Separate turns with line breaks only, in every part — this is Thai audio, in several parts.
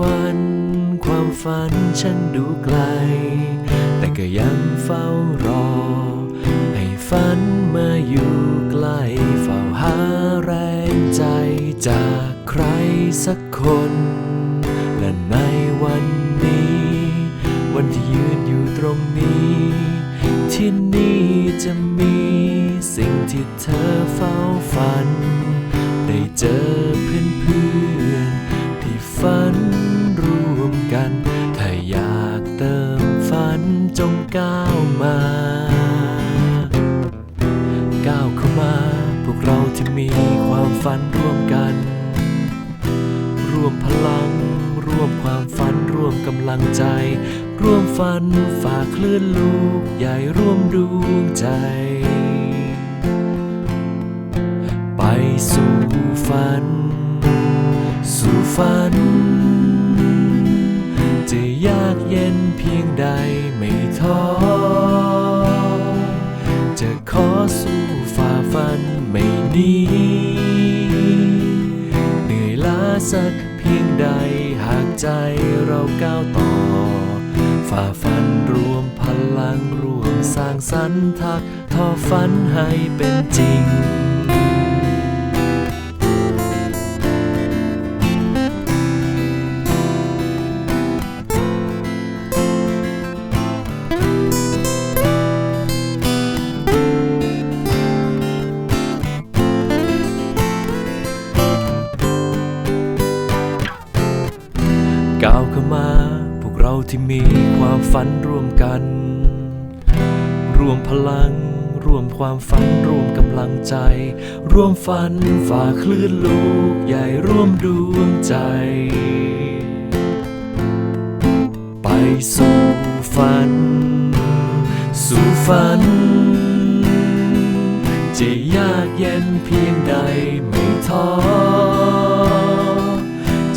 วัน ความฝันฉันดูไกล แต่ก็ยังเฝ้ารอ ให้ฝันมาอยู่ใกล้เฝ้าหาแรงใจจากใครสักคน และในวันนี้ วันที่ยืนอยู่ตรงนี้ ที่นี่จะมีสิ่งที่เธอเฝ้าฝัน ได้เจอ กัน ถ้าอยากเติมฝันจงก้าวมา ก้าวเข้ามา พวกเราที่มีความฝันร่วมกัน ร่วมพลัง ร่วมความฝัน ร่วมกำลังใจ ร่วมฝันฝ่าคลื่นลูก ใหญ่ร่วมดวงใจ ไปสู่ฝัน สู่ฝัน ยากเย็นเพียงใดไม่ท้อ จะขอสู้ฝ่าฟันไม่หนีเหนื่อยล้าสักเพียงใดหากใจเราก้าวต่อ ฝ่าฟันรวมพลังรวมสร้างสรรค์ทักทอฝันให้เป็นจริง ที่มีความฝันร่วมกัน รวมพลัง รวมความฝันรวมกำลังใจ ร่วมฝันฝ่าคลื่นลูกใหญ่ร่วมดวงใจ ไปสู่ฝัน สู่ฝัน จะยากเย็นเพียงใดไม่ท้อ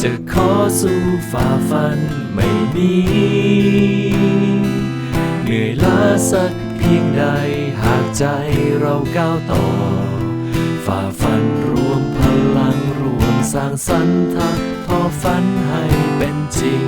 จะขอสู้ฝ่าฟัน ไม่มีเหนื่อยล้าสักเพียงใดหากใจเราก้าวต่อ ฝ่าฟันรวมพลังรวมสร้างสรรค์ทักทอฝันให้เป็นจริง